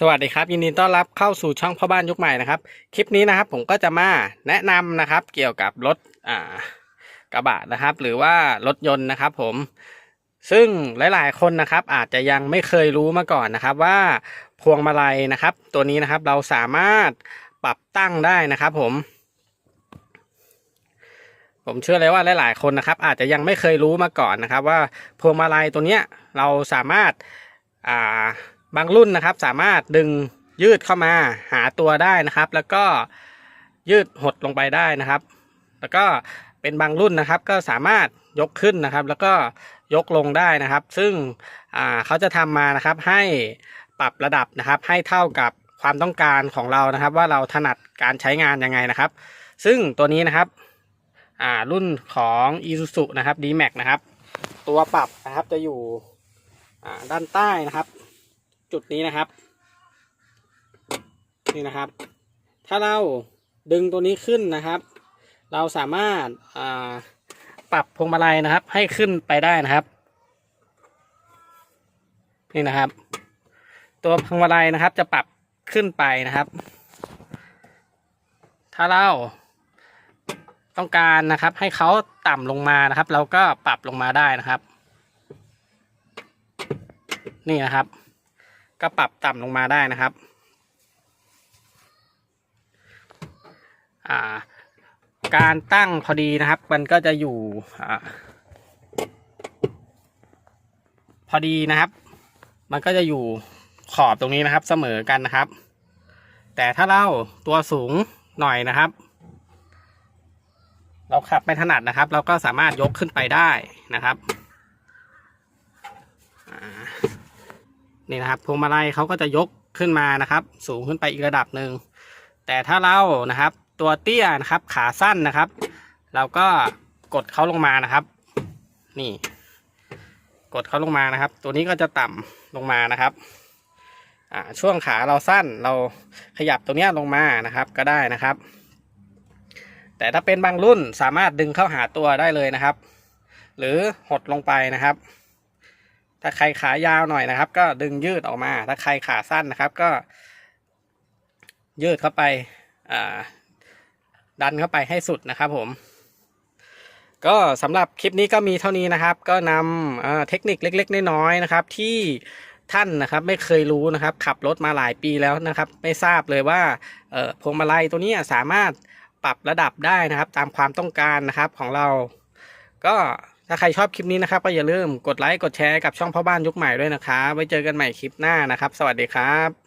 สวัสดีครับยินดีต้อนรับเข้าสู่ช่องพ่อบ้านยุคใหม่นะครับ คลิปนี้นะครับผมก็จะมาแนะนำนะครับ เกี่ยวกับรถอ่ากระบะนะครับ หรือว่ารถยนต์นะครับ ผม ซึ่งหลาย ๆ คนนะครับ อาจจะยังไม่เคยรู้มาก่อนนะครับ ว่าพวงมาลัยนะครับ ตัวนี้นะครับเราสามารถปรับตั้งได้นะครับ ผม ผมเชื่อเลยว่าหลาย ๆ คนนะครับ อาจจะยังไม่เคยรู้มาก่อนนะครับ ว่าพวงมาลัยตัวเนี้ยเราสามารถอ่า บางรุ่นนะครับ สามารถดึงยืดเข้ามาหาตัวได้นะครับ แล้วก็ยืดหดลงไปได้นะครับ แล้วก็เป็นบางรุ่นนะครับ ก็สามารถยกขึ้นนะครับ แล้วก็ยกลงได้นะครับ ซึ่งเขาจะทำมานะครับให้ปรับระดับนะครับ ให้เท่ากับความต้องการของเรานะครับ ว่าเราถนัดการใช้งานยังไงนะครับ ซึ่งตัวนี้นะครับรุ่นของ Isuzu นะครับ D-Max นะครับ ตัวปรับนะครับจะอยู่ด้านใต้นะครับ จุดนี้นะครับ นี่นะครับ ถ้าเราดึงตัวนี้ขึ้นนะครับ เราสามารถาปรับพวงมาลัยนะครับ ให้ขึ้นไปได้นะครับ นี่นะครับ ตัวพวงมาลัยนะครับ จะปรับขึ้นไปนะครับ ถ้าเราต้องการนะครับ ให้เขาต่ำลงมานะครับ เราก็ปรับลงมาได้นะครับ นี่นะครับ ก็ปรับต่ำลงมาได้นะครับาการตั้งพอดีนะครับ มันก็จะอยู่อพอดีนะครับ มันก็จะอยู่ขอบตรงนี้นะครับเสมอกันนะครับ แต่ถ้าเราตัวสูงหน่อยนะครับ เราขับไม่ถนัดนะครับ เราก็สามารถยกขึ้นไปได้นะครับอ่า นี่นะครับพวงมาลัยเขาก็จะยกขึ้นมานะครับ สูงขึ้นไปอีกระดับหนึ่งแต่ถ้าเรานะครับ ตัวเตี้ยนะครับขาสั้นนะครับ เราก็กดเขาลงมานะครับ นี่ กดเขาลงมานะครับ ตัวนี้ก็จะต่ำลงมานะครับช่วงขาเราสั้นเราขยับตัวเนี้ยลงมานะครับก็ได้นะครับ แต่ถ้าเป็นบางรุ่นสามารถดึงเข้าหาตัวได้เลยนะครับ หรือหดลงไปนะครับ ถ้าใครขายาวหน่อยนะครับ ก็ดึงยืดออกมา ถ้าใครขาสั้นนะครับก็ ยืดเข้าไปดันเข้าไปให้สุดนะครับผม ก็สำหรับคลิปนี้ก็มีเท่านี้นะครับ ก็นำเเทคนิคเล็ก ๆ น้อยๆนะครับ ที่ท่านนะครับไม่เคยรู้นะครับ ขับรถมาหลายปีแล้วนะครับ ไม่ทราบเลยว่าพวงมาลัยตัวนี้สามารถปรับระดับได้นะครับ ตามความต้องการนะครับของเรา ก็ ถ้าใครชอบคลิปนี้นะครับก็อย่าลืมกดไลค์กดแชร์กับช่องพ่อบ้านยุคใหม่ด้วยนะครับไว้เจอกันใหม่คลิปหน้านะครับ สวัสดีครับ